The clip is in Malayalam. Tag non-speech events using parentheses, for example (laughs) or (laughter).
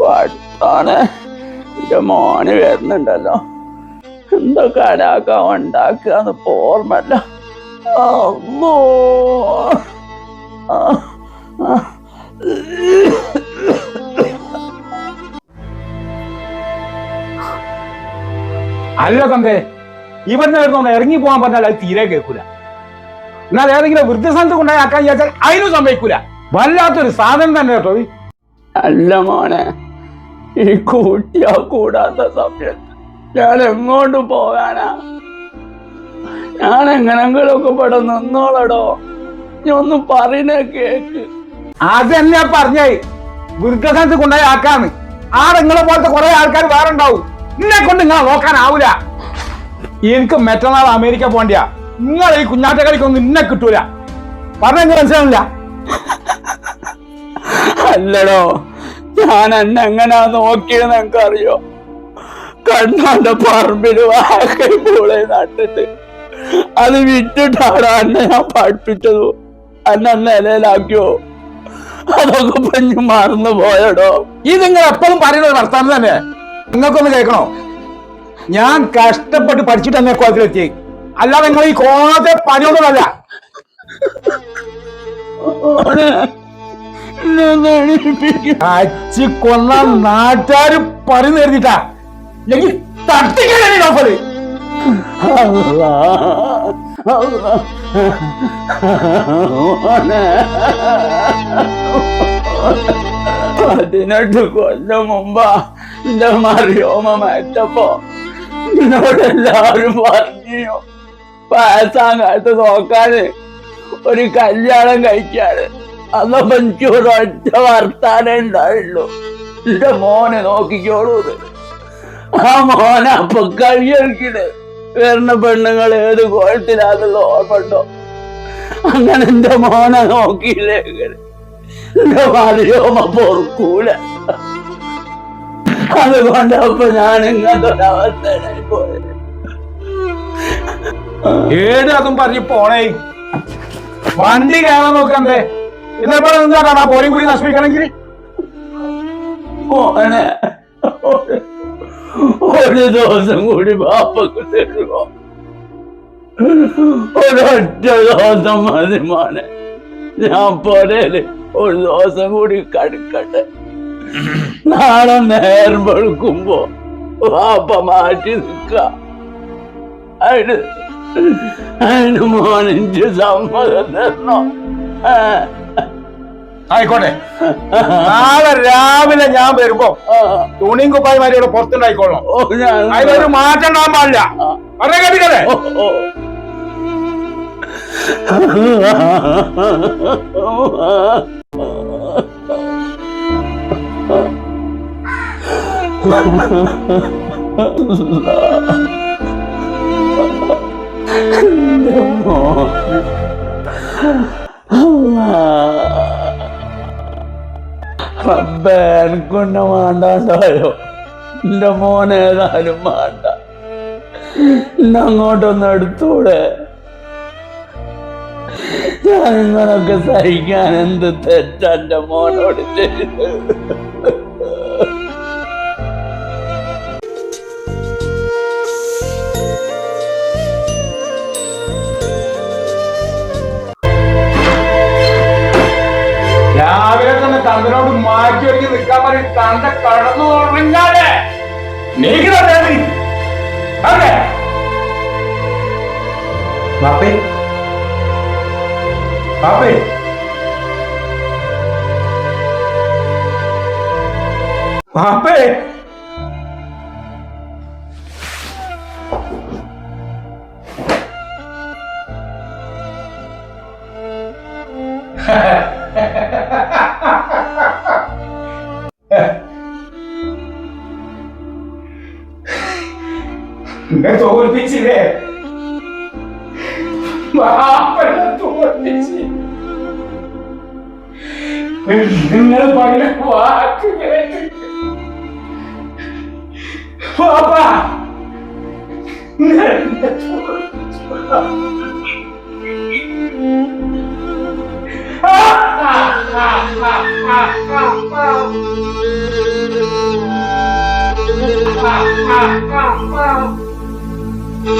വട്ടാണ്. എന്റെ മോന് വരുന്നുണ്ടല്ലോ. എന്തൊക്കെ അടാക്ക ഉണ്ടാക്കാന്ന് എന്ന് ഓർമ്മല്ല. അല്ല തന്തേ ഇവൻ ഇറങ്ങി പോകാൻ പറഞ്ഞാൽ അത് തീരെ കേൾക്കൂല. എന്നാൽ ഏതെങ്കിലും വൃദ്ധസ്ഥാനത്ത് കൊണ്ടുപോയി ആക്കാൻ വിചാരിച്ചാൽ അതിനും സമ്മതിക്കൂല. വല്ലാത്തൊരു സാധനം തന്നെ കേട്ടോ അല്ല മോനെ ഈ കൂട്ടിയാ കൂടാത്ത സമയത്ത് ഞാൻ എങ്ങോട്ട് പോകാനാ? ഞാൻ എങ്ങനെങ്കിലൊക്കെ ഇവിടെ നിന്നോളടോ. ഞാൻ ഒന്ന് പറയണ കേക്ക്. അതെന്നെ പറഞ്ഞേ. വൃദ്ധസ്ഥാനത്ത് കൊണ്ടുപോയി ആക്കാന്ന് ആ നിങ്ങളെ പോലത്തെ കുറെ ആൾക്കാർ വേറെ ഉണ്ടാവും. നിന്നെ കൊണ്ട് നിങ്ങളെ നോക്കാനാവൂല. എനിക്ക് മറ്റന്നാൾ അമേരിക്ക പോണ്ടിയാ നിങ്ങൾ ഈ കുഞ്ഞാട്ട കളിക്കൊന്നും ഇന്നെ കിട്ടൂല. പറഞ്ഞ മനസ്സിലാവില്ല അല്ലടോ ഞാൻ എന്നെ എങ്ങനാ നോക്കിയെന്ന് എനിക്കറിയോ കണ്ണാന്റെ പറമ്പിൽ വാക്കൈ പൂളെ നട്ടിട്ട് അത് വിറ്റിട്ടാണ് അന്നെ ഞാൻ പഠിപ്പിച്ചതു. അന്നെ നിലയിലാക്കിയോ അതൊക്കെ പഞ്ഞു മറന്നു പോയടോ. ഇത് നിങ്ങൾ എപ്പോഴും പറയുന്നത് വർത്താനം തന്നെ. നിങ്ങൾക്കൊന്ന് കേൾക്കണോ? ഞാൻ കഷ്ടപ്പെട്ട് പഠിച്ചിട്ട് തന്നെ കോലത്തിലെത്തി അല്ലാതെ നിങ്ങൾ ഈ കോണത്തെ പണിയൊന്നുമല്ല. അച്ചി കൊന്ന നാട്ടുകാര് പറയുന്ന നേരിട്ടാ അല്ലെങ്കിൽ തട്ടിക്കാൻ അല്ലാ, അല്ലാ. പതിനെട്ട് കൊല്ലം മുമ്പാ എന്റെ മറിയോമ മറ്റപ്പോ എന്നോട് എല്ലാരും പറഞ്ഞു വയസ്സാം കാലത്ത് നോക്കാന് ഒരു കല്യാണം കഴിക്കാന്. അന്ന് എനിക്ക് ഒരൊറ്റ വർത്താനേ ഉണ്ടായുള്ളൂ എന്റെ മോനെ നോക്കിക്കോളൂ. ആ മോനെ അപ്പൊ കഴിയൽക്കിട് വരുന്ന പെണ്ണുങ്ങൾ ഏത് കോലത്തിലാന്നുള്ള ഓർമ്മണ്ടോ അങ്ങനെ എന്റെ മോനെ നോക്കിയില്ലെങ്കിൽ എന്റെ മാതിരിയോമ പൊറുക്കൂല. അതുകൊണ്ട് അപ്പൊ ഞാൻ ഇങ്ങനത്തെ ഒരവസ്ഥയിലായി പോയത്. ഏത് അതും പറഞ്ഞു പോണേ. വണ്ടി കാണാൻ നോക്കണ്ടേ ഇതേപോലെ നിന്നാണ് ആ പോരും കൂടി നശിപ്പിക്കണമെങ്കിൽ. മോനെ ഒരു- ഒരു ദിവസം കൂടി ബാപ്പക്ക് തരുമോ ഒരൊറ്റ ദിവസം മതി മോനെ. ഞാൻ പോരേൽ ഒരു ദിവസം കൂടി കടുക്കട്ടെ. നാളെ നേരം വെളുക്കുമ്പോ വാപ്പ മാറ്റി നിക്ക അതിന് അതിന് മോനിന്റെ സമ്മതം തരണോ. ആയിക്കോട്ടെ. നാളെ രാവിലെ ഞാൻ വരുമ്പോ. തുണിയും കുപ്പായിമാരി ഇവിടെ ഞാൻ അതിലൊരു മാറ്റം ഉണ്ടാകാൻ പാടില്ല. പറഞ്ഞ കേട്ടിക്കല്ലേ ഓ, (laughs) (laughs) (laughs) ഓ. റബ്ബേ എനിക്കൊന്നെ വേണ്ടാണ്ടായോ? എന്റെ മോനേതായാലും വേണ്ട. എന്നെ അങ്ങോട്ടൊന്ന് എടുത്തൂടെ? ഞാൻ ഇങ്ങനൊക്കെ സഹിക്കാൻ എന്ത് തെറ്റാ എന്റെ മോനോട് ചെയ്ത് രാവിലെ മാറ്റി ഒരുങ്ങി നിൽക്കാൻ പറയും തന്റെ കടന്നു ഉറങ്ങാതെ അതെ ബാപ്പേ. ബാപ്പേ. (laughs) ബാപ്പേ എന്നെ തോൽപ്പിച്ചില്ലേ ബാപ്പനെ തോൽപ്പിച്ച് നിങ്ങൾ പറഞ്ഞ വാക്ക് കേട്ട് പാപ്പ എന്നെ തോൽപ്പിച്ചു. ആ